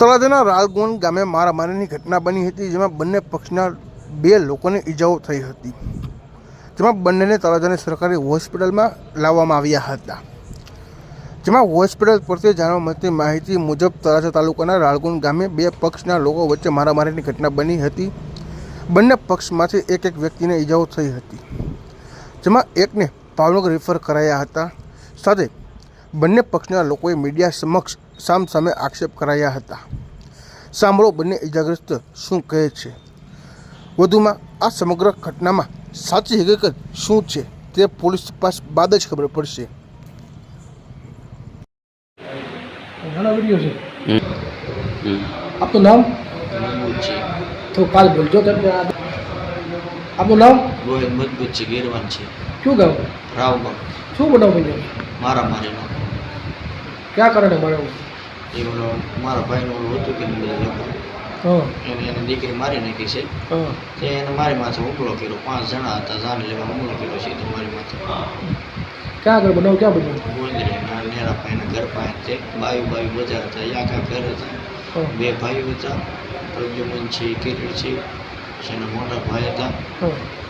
તળાજાના રાલગુંડ ગામે મારામારીની ઘટના બની હતી, જેમાં બંને પક્ષના બે લોકોને ઈજાઓ થઈ હતી. જેમાં બંનેને તળાજાની સરકારી હોસ્પિટલમાં લાવવામાં આવ્યા હતા. જેમાં હોસ્પિટલ પરથી જાણવા મળતી માહિતી મુજબ તળાજા તાલુકાના રાળગુન ગામે બે પક્ષના લોકો વચ્ચે મારામારીની ઘટના બની હતી. બંને પક્ષમાંથી એક એક વ્યક્તિને ઈજાઓ થઈ હતી. જેમાં એકને ભાવનગર રિફર કરાયા હતા. સાથે બંને પક્ષના લોકોએ મીડિયા સમક્ષ સામસામે આક્ષેપ કરાયા હતા. સાંભળો બંને ઇજાગ્રસ્ત શું કહે છે. વધુમાં આ સમગ્ર ઘટનામાં સાચી હકીકત શું છે તે પોલીસ તપાસ બાદ જ ખબર પડશે. ઘણા વીડિયો છે. આપનું નામ? તો કાલ બોલજો તમે. આપનું નામ? રોહિત મજબૂત છે ગેરવાન છે. શું ગામ? રાવબાગ શું બનાવ બન્યો? મારા મારીનો ક્યાં કારણે બનાવ એ ઓલો મારા ભાઈનો ઓલો હતું કે નહીં એને એને દીકરી મારી નાખી છે. તે એને મારી માથે હુમલો કર્યો. પાંચ જણા હતા જાન લેવા હુમલો કર્યો છે તો મારી માથે. ક્યાં આગળ બનાવ? ક્યાં બન્યું? ગોંદરેના નેરા ભાઈના ઘર પાસે તે બાયુ બાયુ બધા હતા એ આખા ઘર હતા બે ભાઈઓ હતા. પ્રદ્યુમન છે કિરીટ છે. પછી એના મોટા ભાઈ હતા.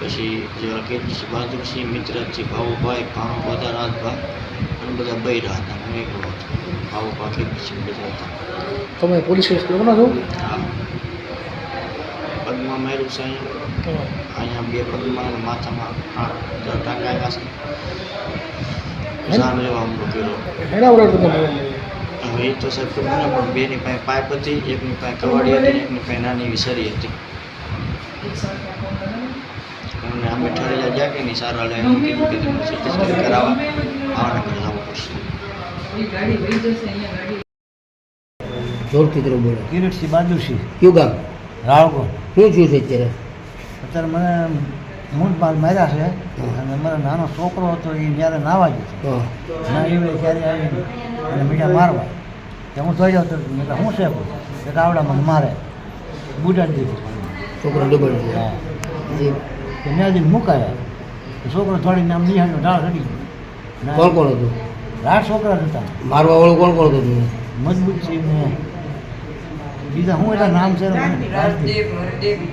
પછી જેવા કિરીટ બહાદુરસિંહ મિત્રજી ભાવુભાઈ ભાવ બધા રાજભાઈ અને બધા બૈરા હતા હું એકલો હતો. બધા હતા. તમે પોલીસ કેસ છો? હા. પગમાં માર્યું છે અહીંયા. બે પગમાં માથામાં ટાંકા આવ્યા છે. જાન લેવા હુમલો કર્યો. હવે એ તો સાહેબ મને પણ બેની પાસે પાઇપ હતી એકની પાસે કવાડી હતી એકની પાસે નાની એવી સરી હતી. અને અમે ઠરેલા ગયા કે નહીં સારા લે એમ કીધું કે તમે સીટી સ્કેન કરાવવા ભાવનગર જવું પડશે જોરથી તરફ બોલો. કિરીટસિંહ બાજુસિંહ કયું ગામ? રાળગો શું થયું છે અત્યારે. અત્યારે મને મૂંઢ માર્યા છે. અને મારો નાનો છોકરો હતો એ જ્યારે નાવા ગયો. હા. ના એ ત્યારે આવીને અને મીઠા મારવા. કે હું જોઈ જાઉં તો મેં શું છે? કે આવડા મને મારે. બુડાડી દીધું. છોકરો ડબલ જે હા હજી મુકાયા. છોકરો થોડી આમ નિહાળ્યો ઢાળ ચડી ગયો. કોણ કોણ હતું? રાત છોકરા હતા. મારવા વાળું કોણ કોણ હતું મજબૂત છે મેં બીજા શું એના નામ છે મારા મારીનું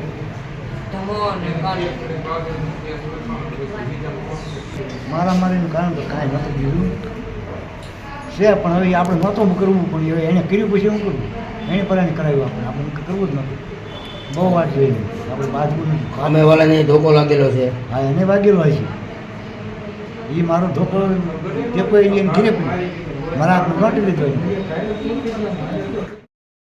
મારામારીનું કારણ તો કાંઈ નહોતું કીધું છે પણ હવે આપણે નહોતું કરવું પણ હવે એને કર્યું પછી શું કરવું? એને પર એને કરાવ્યું આપણે આપણે કરવું જ નહોતું. બહુ વાર જોઈ આપણે બાજુ સામે વાળાને ધોકો લાગેલો છે. હા એને વાગેલો હોય છે. એ મારો ધોકો ટેકો એને ઘીરે મારા હાથમાં નોટી લીધો.